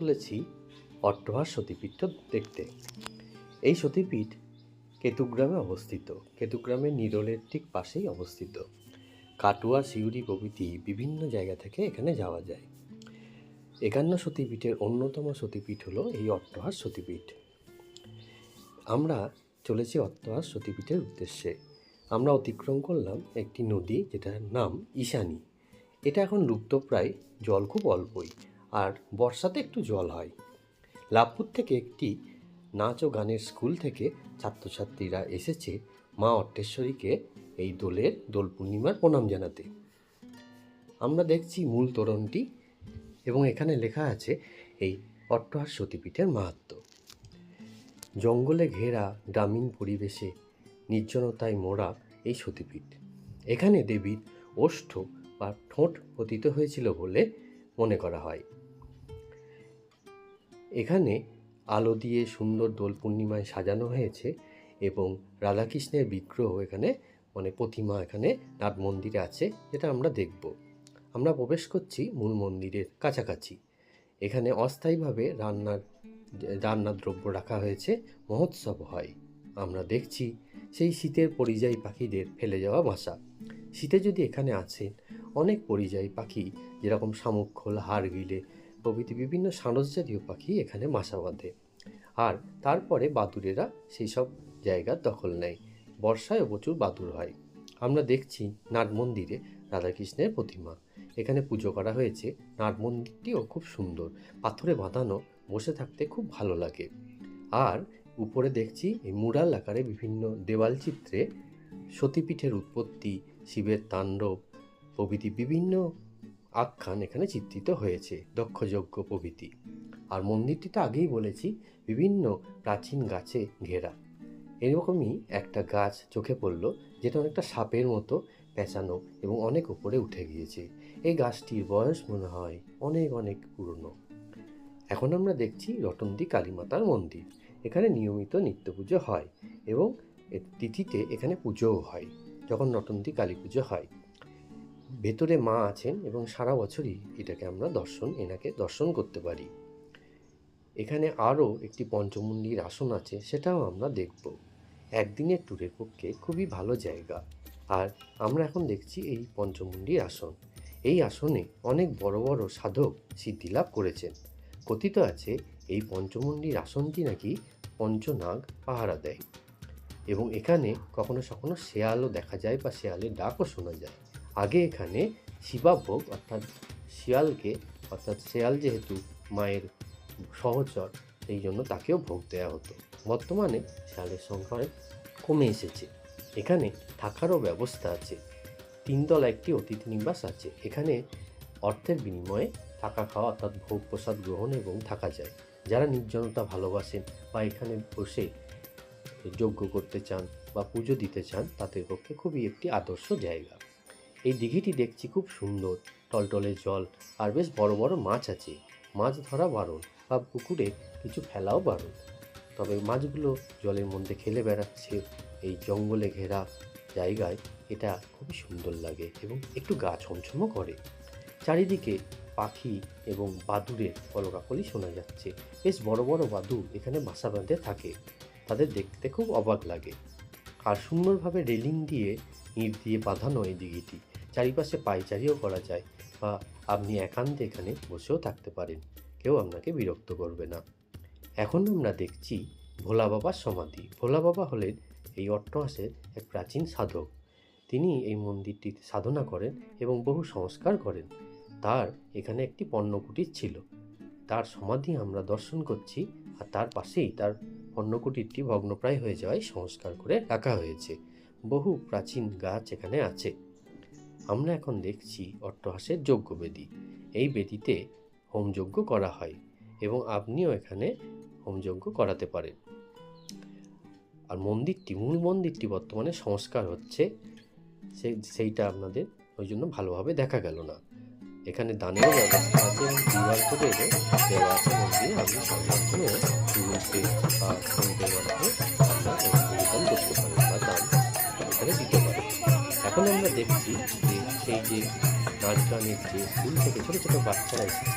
চলেছি অট্টহার সতীপীঠ দেখতে। এই সতীপীঠ কেতুগ্রামে অবস্থিত। কেতুগ্রামের নিরলের ঠিক পাশেই অবস্থিত। কাটুয়া, সিউড়ি প্রভৃতি বিভিন্ন জায়গা থেকে এখানে যাওয়া যায়। একান্ন সতীপীঠের অন্যতম সতীপীঠ হলো এই অট্টহার সতীপীঠ। আমরা চলেছি অট্টহার সতীপীঠের উদ্দেশ্যে। আমরা অতিক্রম করলাম একটি নদী যেটার নাম ঈশানী। এটা এখন লুপ্তপ্রায় জল খুব অল্পই। আর বর্ষাতে একটু জল হয়। লাভপুর থেকে একটি নাচ ও গানের স্কুল থেকে ছাত্রছাত্রীরা এসেছে মা অট্টেশ্বরীকে এই দোলের দোল পূর্ণিমার প্রণাম জানাতে। আমরা দেখছি মূল তোরণটি এবং এখানে লেখা আছে এই অট্টহার সতীপীঠের মাহাত্ম্য জঙ্গলে ঘেরা গ্রামীণ পরিবেশে নির্জনতায় মোড়া এই সতীপীঠ। এখানে দেবীর ওষ্ঠ বা ঠোঁট পতিত হয়েছিল বলে মনে করা হয়। এখানে আলো দিয়ে সুন্দর দোল পূর্ণিমায় সাজানো হয়েছে এবং রাধাকৃষ্ণের বিগ্রহ এখানে মানে প্রতিমা এখানে নাট মন্দিরে আছে, যেটা আমরা দেখব। আমরা প্রবেশ করছি মূল মন্দিরের কাছাকাছি। এখানে অস্থায়ীভাবে রান্নার রান্নার দ্রব্য রাখা হয়েছে, মহোৎসব হয়। আমরা দেখছি সেই শীতের পরিযায়ী পাখিদের ফেলে যাওয়া বাসা। শীতে যদি এখানে আছেন অনেক পরিযায়ী পাখি, যেরকম শামুকখোল হাড়গিলে প্রভৃতি বিভিন্ন সারস জাতীয় পাখি এখানে বাসা বাঁধে। আর তারপরে বাদুড়েরা সেই সব জায়গার দখল নেয়। বর্ষায় প্রচুর বাদুর হয়। আমরা দেখছি নাট মন্দিরে রাধাকৃষ্ণের প্রতিমা। এখানে পুজো করা হয়েছে। নাট মন্দিরটিও খুব সুন্দর। পাথরে বাঁধানো, বসে থাকতে খুব ভালো লাগে। আর উপরে দেখছি এই মুরাল আকারে বিভিন্ন দেওয়াল চিত্রে সতীপীঠের উৎপত্তি, শিবের তাণ্ডব, প্রভৃতি বিভিন্ন আখ্যান এখানে চিত্রিত হয়েছে দক্ষযজ্ঞ প্রভৃতি। আর মন্দিরটি তো আগেই বলেছি, বিভিন্ন প্রাচীন গাছে ঘেরা। এরকমই একটা গাছ চোখে পড়ল, যেটা অনেকটা সাপের মতো পেঁচানো এবং অনেক উপরে উঠে গিয়েছে। এই গাছটির বয়স মনে হয় অনেক অনেক পুরনো। এখন আমরা দেখছি রটন্দি কালীমাতার মন্দির। এখানে নিয়মিত নিত্য পুজো হয় এবং তিথিতে এখানে পুজোও হয়, যখন রটন্দি কালী পুজো হয়। ভেতরে মা আছেন এবং সারা বছরই এটাকে আমরা দর্শন, এনাকে দর্শন করতে পারি। এখানে আরও একটি পঞ্চমুণ্ডির আসন আছে, সেটাও আমরা দেখব। একদিনের ট্যুরের পক্ষে খুবই ভালো জায়গা। আর আমরা এখন দেখছি এই পঞ্চমুণ্ডির আসন। এই আসনে অনেক বড় বড় সাধক সিদ্ধিলাভ করেছেন। কথিত আছে, এই পঞ্চমুণ্ডির আসনটি নাকি পঞ্চনাগ পাহারা দেয়। এবং এখানে কখনো কখনো শেয়ালও দেখা যায় বা শেয়ালের ডাকও শোনা যায়। আগে এখানে শিবাভোগ, অর্থাৎ শিয়ালকে, অর্থাৎ শেয়াল যেহেতু মায়ের সহচর, সেই জন্য তাকেও ভোগ দেওয়া হতো। বর্তমানে শেয়ালের সংখ্যা কমে এসেছে। এখানে থাকারও ব্যবস্থা আছে। তিনতলা একটি অতিথি নিবাস আছে। এখানে অর্থের বিনিময়ে থাকা খাওয়া, অর্থাৎ ভোগ প্রসাদ গ্রহণ এবং থাকা যায়। যারা নির্জনতা ভালোবাসেন বা এখানে বসে যজ্ঞ করতে চান বা পুজো দিতে চান, তাদের পক্ষে খুবই একটি আদর্শ জায়গা। এই দিঘিটি দেখছি খুব সুন্দর, টলটলে জল, আর বেশ বড় বড় মাছ আছে। মাছ ধরা বারণ বা পুকুরে কিছু ফেলাও বারণ। তবে মাছগুলো জলের মধ্যে খেলে বেড়াচ্ছে। এই জঙ্গলে ঘেরা জায়গায় এটা খুবই সুন্দর লাগে এবং একটু গা ছমছমও করে। চারিদিকে পাখি এবং বাদুড়ের কলকাকলি শোনা যাচ্ছে। বেশ বড় বড় বাদুড় এখানে বাসা বাঁধে থাকে। তাদের দেখতে খুব অবাক লাগে। আর সুন্দরভাবে রেলিং দিয়ে ইট দিয়ে বাঁধানো এই দিঘিটি। চারিপাশে পাইচারিও করা যায় বা আপনি একান্তে এখানে বসেও থাকতে পারেন। কেউ আপনাকে বিরক্ত করবে না। এখন আমরা দেখছি ভোলা বাবার সমাধি। ভোলা বাবা হলেন এই অট্টহাসের এক প্রাচীন সাধক। তিনি এই মন্দিরটিতে সাধনা করেন এবং বহু সংস্কার করেন। তার এখানে একটি পণ্যকুটির ছিল। তার সমাধি আমরা দর্শন করছি আর তার পাশেই তার পণ্যকুটিরটি ভগ্নপ্রায় হয়ে যাওয়ায় সংস্কার করে রাখা হয়েছে। বহু প্রাচীন গাছ এখানে আছে। আমরা এখন দেখছি অট্টহাসের যজ্ঞবেদী এই বেদিতে হোমযজ্ঞ করা হয় এবং আপনিও এখানে হোমযজ্ঞ করাতে পারেন। আর মন্দিরটি, মূল মন্দিরটি বর্তমানে সংস্কার হচ্ছে। সেই সেইটা আপনাদের ওই জন্য ভালোভাবে দেখা গেল না। এখানে দানের ব্যবস্থা আছে এবং কিউআর দেওয়া আছে মন্দিরে। আপনি গুগল পে বা ফোনপের মাধ্যমে দেখছি যে সেই যে নাচ গানের যে স্কুল থেকে ছোটো ছোটো বাচ্চারা এসেছে।